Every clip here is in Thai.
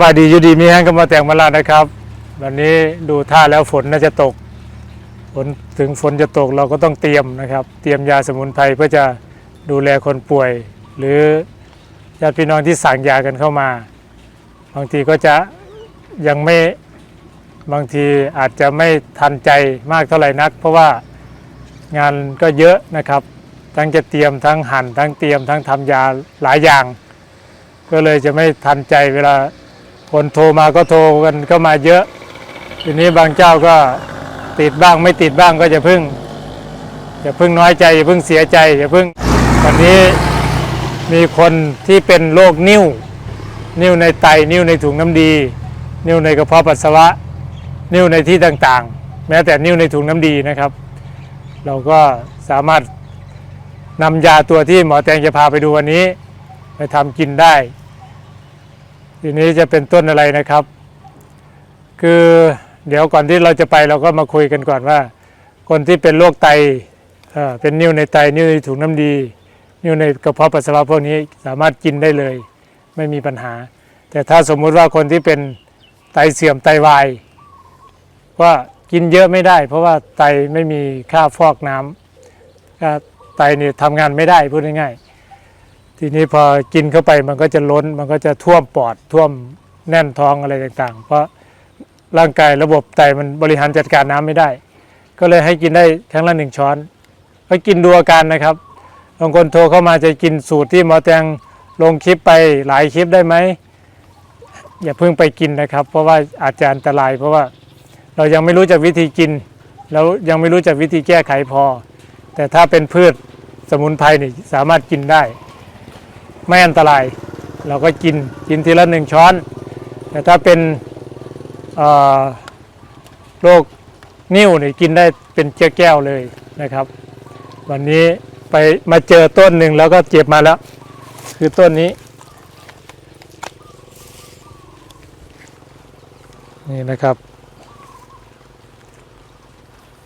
บายดีอยู่ดีมีแห้งก็มาแต่งมาลานะครับ วันนี้ดูท่าแล้วฝนน่าจะตกฝนถึงฝนจะตกเราก็ต้องเตรียมนะครับ เตรียมยาสมุนไพรเพื่อจะดูแลคนป่วย หรือญาติพี่น้องที่สั่งยากันเข้ามา บางทีก็จะยังไม่บางทีอาจจะไม่ทันใจมากเท่าไหร่นัก เพราะว่างานก็เยอะนะครับ ทั้งจะเตรียมทั้งหั่นทั้งเตรียมทั้งทำยาหลายอย่าง ก็เลยจะไม่ทันใจเวลา คนโทรมาก็โทรกันก็มาเยอะ ทีนี้บางเจ้าก็ติดบ้างไม่ติดบ้างก็จะพึ่งอย่าพึ่งน้อยใจอย่าพึ่งเสียใจอย่าพึ่งวันนี้มีคนที่เป็นโรคนิ่ว นิ่วในไตนิ่วในถุงน้ำดี นิ่วในกระเพาะปัสสาวะ นิ่วในที่ต่างๆ แม้แต่นิ่วในถุงน้ำดีนะครับ เราก็สามารถนำยาตัวที่หมอแตงจะพาไปดูวันนี้ ไปทำกินได้ ทีนี้จะเป็นต้นอะไรนะครับ คือเดี๋ยวก่อนที่เราจะไปเราก็มาคุยกันก่อนว่า คนที่เป็นโรคไตเป็นนิ่วในไตนิ่วในถุงน้ำดี นิ่วในกระเพาะปัสสาวะพวกนี้สามารถกินได้เลย ไม่มีปัญหา แต่ถ้าสมมุติว่าคนที่เป็นไตเสื่อมไตวายว่ากินเยอะไม่ได้ เพราะว่าไตไม่มีค่าฟอกน้ำไตเนี่ยทำงานไม่ได้พูดง่ายๆ ทีนี้พอกินเข้าไปมันก็จะล้นมันก็จะท่วมปอดท่วมแน่นท้องอะไรต่างๆ เพราะร่างกายระบบไตมันบริหารจัดการน้ำไม่ได้ ก็เลยให้กินได้ครั้งละหนึ่งช้อนก็กินดูอาการนะครับบางคนโทรเข้ามาจะกินสูตรที่หมอแตงลงคลิปไปหลายคลิปได้ไหมอย่าเพิ่งไปกินนะครับ เพราะว่าอาจจะอันตราย เพราะว่าเรายังไม่รู้จักวิธีกิน แล้วยังไม่รู้จักวิธีแก้ไขพอ แต่ถ้าเป็นพืชสมุนไพรนี่สามารถกินได้ ไม่อันตราย เราก็กินกินทีละหนึ่งช้อน แต่ถ้าเป็นโรคนิ่วนี่กินได้เป็นแก้วแก้วๆเลยนะครับ วันนี้ไปมาเจอต้นหนึ่งแล้วก็เจ็บมาแล้ว คือต้นนี้ นี่นะครับ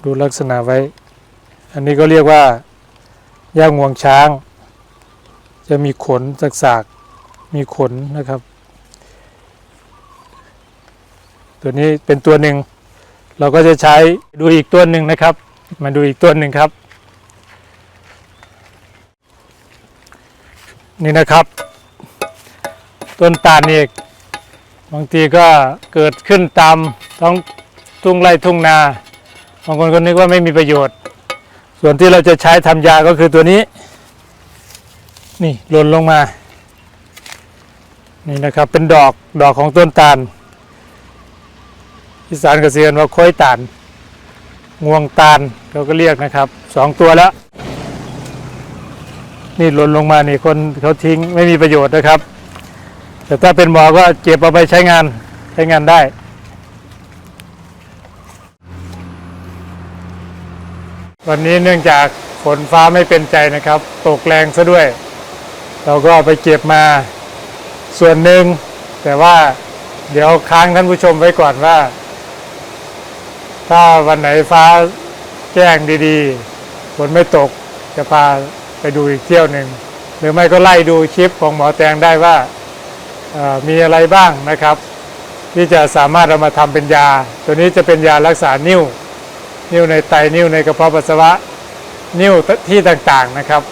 ดูลักษณะไว้ อันนี้ก็เรียกว่าย่างงวงช้าง จะมีขนสากๆมีขนนะครับ ตัวนี้เป็นตัวหนึ่ง เราก็จะใช้ดูอีกตัวหนึ่งนะครับ มาดูอีกตัวหนึ่งครับ นี่นะครับ ต้นตาลนี่บางทีก็เกิดขึ้นตามท้องทุ่งไร่ทุ่งนาบางคนก็นึกว่าไม่มีประโยชน์ ส่วนที่เราจะใช้ทำยาก็คือตัวนี้ นี่หล่นลงมา นี่นะครับเป็นดอกดอกของต้นตาลอีสานเกษตรว่าค้อยตาลงวงตาลเราก็เรียกนะครับสองตัวแล้ว นี่หล่นลงมานี่คนเขาทิ้งไม่มีประโยชน์นะครับ แต่ถ้าเป็นหมอก็เก็บเอาไปใช้งานใช้งานได้วันนี้เนื่องจากฝนฟ้าไม่เป็นใจนะครับ ตกแรงซะด้วย เราก็ไปเก็บมาส่วนหนึ่ง แต่ว่าเดี๋ยวค้างท่านผู้ชมไว้ก่อนว่า ถ้าวันไหนฟ้าแจ้งดีๆฝนไม่ตกจะพาไปดูอีกเที่ยวหนึ่ง หรือไม่ก็ไล่ดูคลิปของหมอแตงได้ว่ามีอะไรบ้างนะครับ ที่จะสามารถเอามาทำเป็นยา ตัวนี้จะเป็นยารักษานิ่วนิ่วในไตนิ่วในกระเพาะปัสสาวะ นิ่วที่ต่างๆนะครับ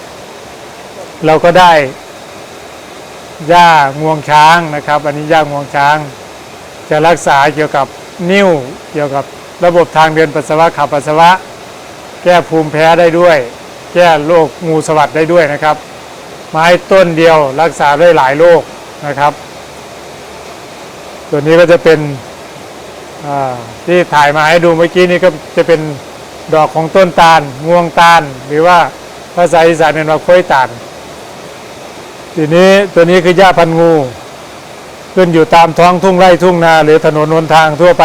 เราก็ได้หญ้างวงช้างนะครับ อันนี้หญ้างวงช้าง จะรักษาเกี่ยวกับนิ่วเกี่ยวกับระบบทางเดินปัสสาวะขับปัสสาวะ แก้ภูมิแพ้ได้ด้วย แก้โรคงูสวัสดได้ด้วยนะครับ ไม้ต้นเดียวรักษาได้หลายโรคนะครับตัวนี้ก็จะเป็นที่ถ่ายมาให้ดูเมื่อกี้นี้ก็จะเป็นดอกของต้นตาลงวงตาล หรือว่าภาษาอีสานเรียกว่าค้อยตาล ทีนี้ตัวนี้คือหญ้าพันงู ขึ้นอยู่ตามท้องทุ่งไร่ทุ่งนาหรือถนนหนทางทั่วไป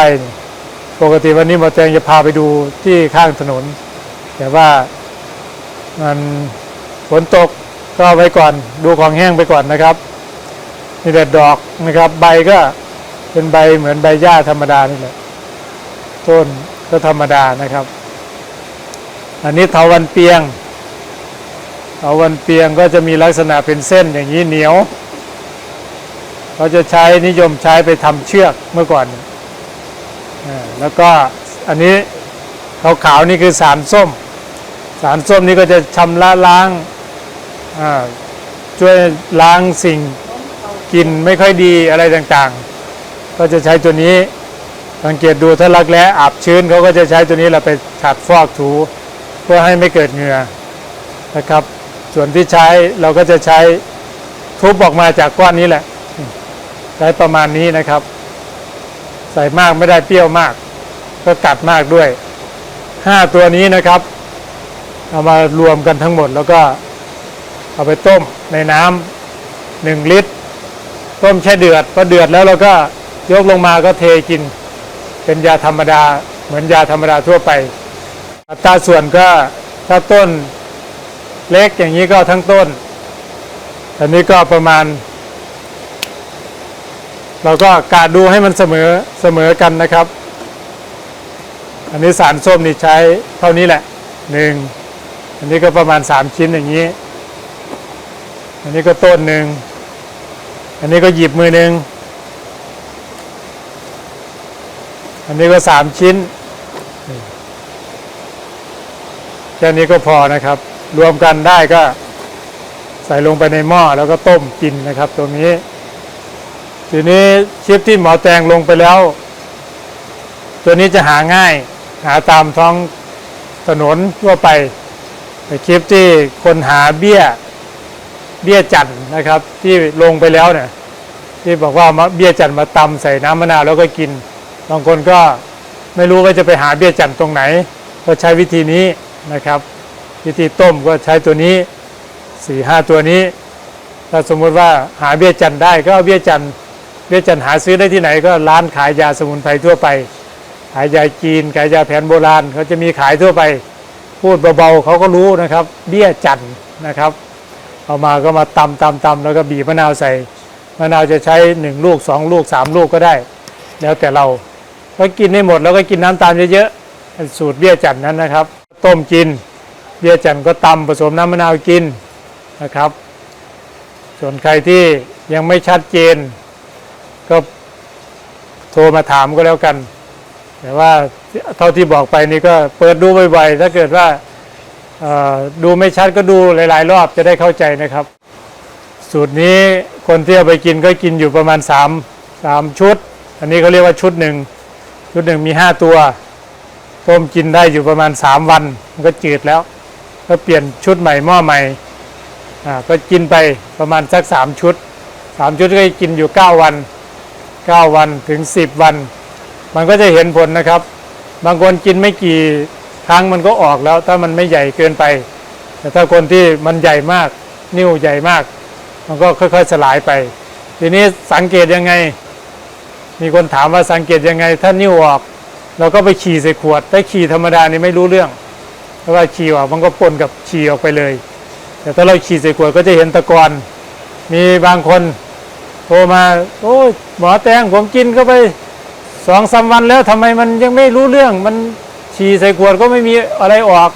ปกติวันนี้หมอแจงจะพาไปดูที่ข้างถนน แต่ว่ามันฝนตกก็ไว้ก่อนดูของแห้งไปก่อนนะครับนี่แต่ดอกนะครับ ใบก็เป็นใบเหมือนใบหญ้าธรรมดานี่แหละต้นก็ธรรมดานะครับ อันนี้เถาวันเปียง เถาวันเปียงก็จะมีลักษณะเป็นเส้นอย่างนี้เหนียวเขาจะใช้นิยมใช้ไปทำเชือกเมื่อก่อนอแล้วก็อันนี้ขาวๆนี่คือสารส้ม สารส้มนี่ก็จะชำระล้างช่วยล้างสิ่งกินไม่ค่อยดีอะไรต่างๆ ก็จะใช้ตัวนี้สังเกตดูถ้ารักแร้อาบชื้นเขาก็จะใช้ตัวนี้เราไปขัดฟอกถู เพื่อให้ไม่เกิดเหงื่อนะครับ ส่วนที่ใช้เราก็จะใช้ทุบออกมาจากก้อนนี้แหละ ใช้ประมาณนี้นะครับ ใส่มากไม่ได้เปรี้ยวมาก ก็กัดมากด้วยห้าตัวนี้นะครับ เอามารวมกันทั้งหมดแล้วก็เอาไปต้มในน้ำหนึ่งลิตร ต้มแช่เดือดพอเดือดแล้วเราก็ยกลงมาก็เทกิน เป็นยาธรรมดาเหมือนยาธรรมดาทั่วไป อัตราส่วนก็ถ้าต้น เล็กอย่างนี้ก็ทั้งต้น อันนี้ก็ประมาณ เราก็กาดดูให้มันเสมอเสมอกันนะครับ อันนี้สารส้มนี่ใช้เท่านี้แหละหนึ่งอันนี้ก็ประมาณสามชิ้นอย่างนี้ อันนี้ก็ต้นหนึ่งอันนี้ก็หยิบมือหนึ่งอันนี้ก็สามชิ้นแค่นี้ก็พอนะครับ รวมกันได้ก็ใส่ลงไปในหม้อแล้วก็ต้มกินนะครับ ตรงนี้ ทีนี้ชิปที่หมอแตงลงไปแล้ว ตัวนี้จะหาง่าย หาตามท้องถนนทั่วไปแต่คลิปที่คนหาเบี้ย เบี้ยจันทร์นะครับ ที่ลงไปแล้วเนี่ยที่บอกว่ามาเบี้ยจันทร์มาตำใส่น้ำมะนาวแล้วก็กินบางคนก็ไม่รู้ว่าจะไปหาเบี้ยจันทร์ตรงไหน ก็ใช้วิธีนี้นะครับ วิธีต้มก็ใช้ตัวนี้สี่ห้าตัวนี้ ถ้าสมมติว่าหาเบี้ยจันทร์ได้ก็เอาเบี้ยจันทร์เบี้ยจันทร์หาซื้อได้ที่ไหนก็ร้านขายยาสมุนไพรทั่วไป ขายยาจีนขายยาแผนโบราณเขาจะมีขายทั่วไป พูดเบาๆเขาก็รู้นะครับ เบี้ยจันทร์นะครับ เอามาก็มาตำตำตำแล้วก็บีบมะนาวใส่มะนาวจะใช้หนึ่งลูกสองลูกสามลูกก็ได้ แล้วแต่เราก็กินให้หมดแล้วก็กินน้ำตาลเยอะๆสูตรเบี้ยจันทร์นั้นนะครับ ต้มกิน เบี้ยจันทร์ก็ตำผสมน้ำมะนาวกินนะครับ ส่วนใครที่ยังไม่ชัดเจน ก็โทรมาถามก็แล้วกัน แต่ว่าเท่าที่บอกไปนี่ก็เปิดดูบ่อยๆ ถ้าเกิดว่าดูไม่ชัดก็ดูหลาย ๆ รอบจะได้เข้าใจนะครับ สูตรนี้คนที่เอาไปกินก็กินอยู่ประมาณ 3 3 ชุด อันนี้เขาเรียกว่าชุดหนึ่งชุดหนึ่งมี 5 ตัวต้มกินได้อยู่ประมาณ 3 วันมันก็จืดแล้ว ก็เปลี่ยนชุดใหม่หม้อใหม่อ่าก็กินไปประมาณสัก 3 ชุด 3 ชุดก็กินอยู่ 9 วัน 9 วันถึง 10 วัน มันก็จะเห็นผลนะครับ บางคนกินไม่กี่ครั้งมันก็ออกแล้วถ้ามันไม่ใหญ่เกินไป แต่ถ้าคนที่มันใหญ่มาก นิ้วใหญ่มาก มันก็ค่อยๆสลายไป ทีนี้สังเกตยังไง มีคนถามว่าสังเกตยังไง ถ้านิ้วออก เราก็ไปฉี่ใส่ขวดถ้าฉี่ธรรมดานี่ไม่รู้เรื่อง เพราะว่าฉี่ออกมันก็ปนกับฉี่ออกไปเลย แต่ถ้าเราฉี่ใส่ขวดก็จะเห็นตะกอนมีบางคนโทรมาโอ้ยหมอแตงผมกินเข้าไปสองสามวันแล้วทำไมมันยังไม่รู้เรื่อง มันฉี่ใส่ขวดก็ไม่มีอะไรออก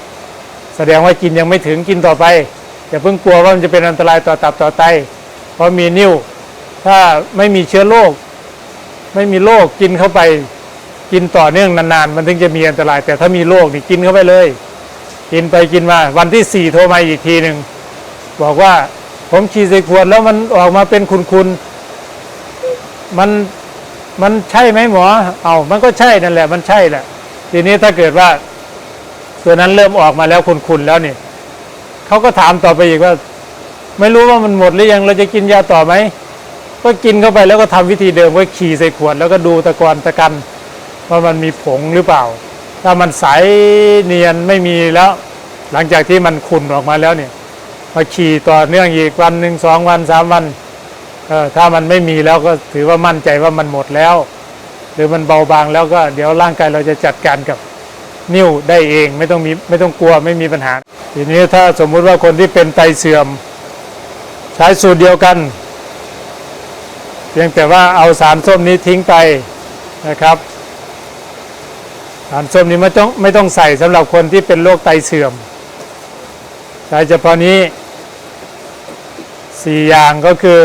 แสดงว่ากินยังไม่ถึงกินต่อไปอย่าเพิ่งกลัวว่ามันจะเป็นอันตรายต่อตับต่อไต เพราะมีนิ่ว ถ้าไม่มีเชื้อโรคไม่มีโรคกินเข้าไป กินต่อเนื่องนานๆ มันถึงจะมีอันตราย แต่ถ้ามีโรคนี่กินเข้าไปเลย กินไปกินมา วันที่สี่โทรมาอีกทีหนึ่งบอกว่าผมฉี่ใส่ขวดแล้วมันออกมาเป็นคุณๆมันมันใช่ไหมหมอ เอามันก็ใช่นั่นแหละ มันใช่แหละ ทีนี้ถ้าเกิดว่า ตัวนั้นเริ่มออกมาแล้วคุณๆแล้วนี่เขาก็ถามต่อไปอีกว่า ไม่รู้ว่ามันหมดหรือยังเราจะกินยาต่อไหมก็กินเข้าไปแล้วก็ทำวิธีเดิมก็ขี่ใส่ขวดแล้วก็ดูตะกอนตะกันว่ามันมีผงหรือเปล่า ถ้ามันใสเนียนไม่มีแล้ว หลังจากที่มันขุ่นออกมาแล้วเนี่ยมาขี่ต่อเนื่องอีกวันหนึ่งสองวันสามวันเออถ้ามันไม่มีแล้วก็ถือว่ามั่นใจว่ามันหมดแล้ว หรือมันเบาบางแล้วก็เดี๋ยวร่างกายเราจะจัดการกับนิ้วได้เองไม่ต้องมีไม่ต้องกลัวไม่มีปัญหา ทีนี้ถ้าสมมุติว่าคนที่เป็นไตเสื่อม ใช้สูตรเดียวกัน เพียงแต่ว่าเอาสารส้มนี้ทิ้งไปนะครับ สารส้มนี้ไม่ต้องไม่ต้องใส่สำหรับคนที่เป็นโรคไตเสื่อมใช้เฉพาะนี้สี่อย่างก็คือ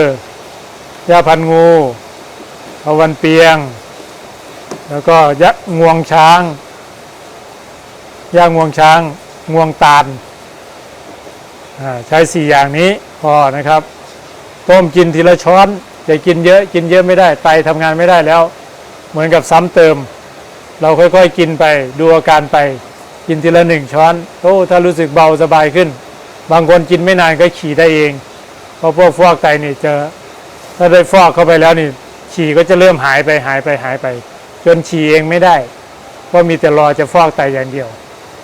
ยาพันงูเอวันเปียง แล้วก็ยะงวงช้างยางวงช้างงวงตาลใช้สี่อย่างนี้พอนะครับ ต้มกินทีละช้อนอย่ากินเยอะกินเยอะไม่ได้ไตทำงานไม่ได้แล้ว เหมือนกับซ้ำเติม เราค่อยๆ กินไปดูอาการไป กินทีละหนึ่งช้อนโอ้ถ้ารู้สึกเบาสบายขึ้น บางคนกินไม่นานก็ฉี่ได้เอง เพราะพวกฟอกไตนี่จะถ้าได้ฟอกเข้าไปแล้วนี่ ฉี่ก็จะเริ่มหายไปหายไปหายไป จนฉี่เองไม่ได้เพราะมีแต่รอจะฟอกไตอย่างเดียว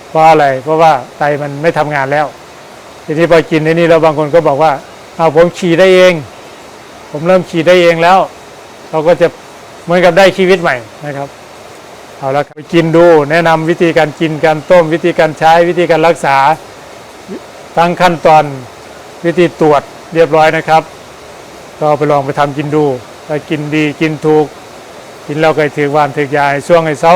เพราะอะไรเพราะว่าไตมันไม่ทำงานแล้ว ทีนี้พอกินในนี้แล้วบางคนก็บอกว่าเอาผมฉี่ได้เอง ผมเริ่มฉี่ได้เองแล้ว เราก็จะเหมือนกับได้ชีวิตใหม่นะครับ เอาละไปกินดูแนะนำวิธีการกินการต้ม วิธีการใช้วิธีการรักษาทั้งขั้นตอนวิธีตรวจเรียบร้อยนะครับ ก็ไปลองไปทำกินดูถ้ากินดีกินถูก กินแล้วก็ถือวานถือยาให้ช่วงไห้เศร้า